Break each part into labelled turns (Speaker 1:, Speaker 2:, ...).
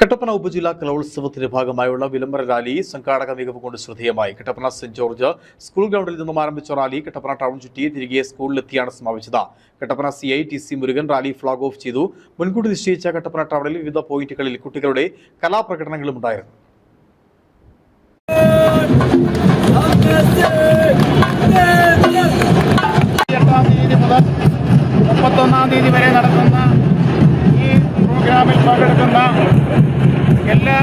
Speaker 1: കട്ടപ്പന ഉപജില്ലാ കലോത്സവത്തിന്റെ ഭാഗമായുള്ള വിളംബര റാലി സംഘാടക മികവ് കൊണ്ട് ശ്രദ്ധേയമായി. കട്ടപ്പന സെന്റ് ജോർജ് സ്കൂൾ ഗ്രൗണ്ടിൽ നിന്നും ആരംഭിച്ച റാലി കട്ടപ്പന ടൗൺ ചുറ്റി തിരികെ സ്കൂളിലെത്തിയാണ് സമാപിച്ചത്. Kattappana C I T C Murugan rally flag off ചെയ്തു. മുൻകൂട്ടി നിശ്ചയിച്ച കട്ടപ്പന ടൗണിൽ വിവിധ പോയിന്റുകളിൽ കുട്ടികളുടെ കലാപ്രകടനങ്ങളും ഉണ്ടായിരുന്നു.
Speaker 2: മുപ്പത്തൊന്നാം തീയതി വരെ നടക്കുന്ന പങ്കെടുക്കുന്ന എല്ലാ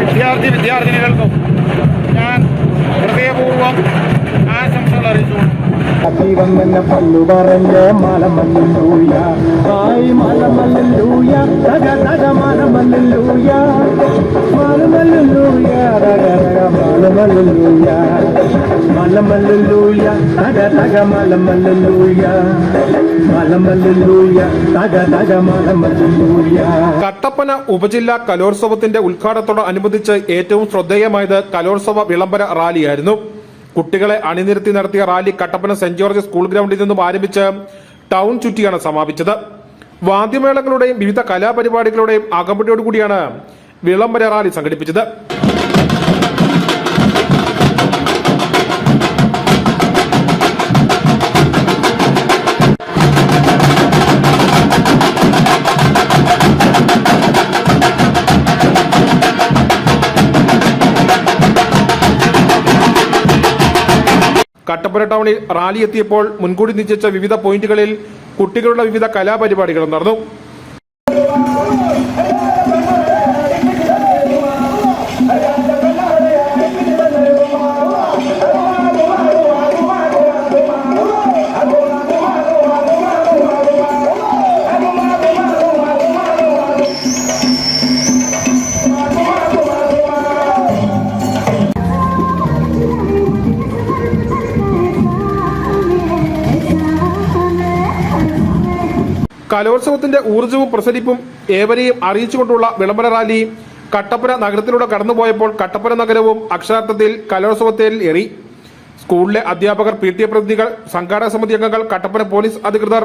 Speaker 2: വിദ്യാർത്ഥി വിദ്യാർത്ഥിനികൾക്കും ഞാൻ ഹൃദയപൂർവം ആശംസകൾ അറിയിച്ചു
Speaker 3: ദൈവം എന്ന പല്ലു പറഞ്ഞ മലമല്ലൂയ ആയി മലമല്ലൂയ തക തക മലമല്ലൂയ മലമല്ലൂയ തക മലമല്ലൂയ മലമല്ലൂയ തക തക
Speaker 4: കട്ടപ്പന ഉപജില്ലാ കലോത്സവത്തിന്റെ ഉദ്ഘാടനത്തോടനുബന്ധിച്ച് ഏറ്റവും ശ്രദ്ധേയമായത് കലോത്സവ വിളംബര റാലിയായിരുന്നു. കുട്ടികളെ അണിനിരത്തി നടത്തിയ rally Kattappana saint George school ഗ്രൗണ്ടിൽ നിന്നും ആരംഭിച്ച് ടൗൺ ചുറ്റിയാണ് സമാപിച്ചത്. വാദ്യമേളങ്ങളുടെയും വിവിധ കലാപരിപാടികളുടെയും അകമ്പടിയോടുകൂടിയാണ് വിളംബര റാലി സംഘടിപ്പിച്ചത്. കട്ടപ്പന ടൗണിൽ റാലി എത്തിയപ്പോൾ മുൻകൂടി നിശ്ചയിച്ച വിവിധ പോയിന്റുകളിൽ കുട്ടികളുടെ വിവിധ കലാപരിപാടികളും നടന്നു. കലോത്സവത്തിന്റെ ഊർജവും പ്രസരിപ്പും ഏവരെയും അറിയിച്ചുകൊണ്ടുള്ള വിളംബര റാലി കട്ടപ്പന നഗരത്തിലൂടെ കടന്നുപോയപ്പോൾ കട്ടപ്പന നഗരവും അക്ഷരാർത്ഥത്തിൽ കലോത്സവത്തിൽ എറി സ്കൂളിലെ അധ്യാപകർ പി ടി എ പ്രതിനിധികൾ സംഘാടക സമിതി അംഗങ്ങൾ കട്ടപ്പന പോലീസ് അധികൃതർ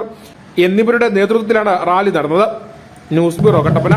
Speaker 4: എന്നിവരുടെ നേതൃത്വത്തിലാണ് റാലി നടന്നത്. News bureau Kattappana.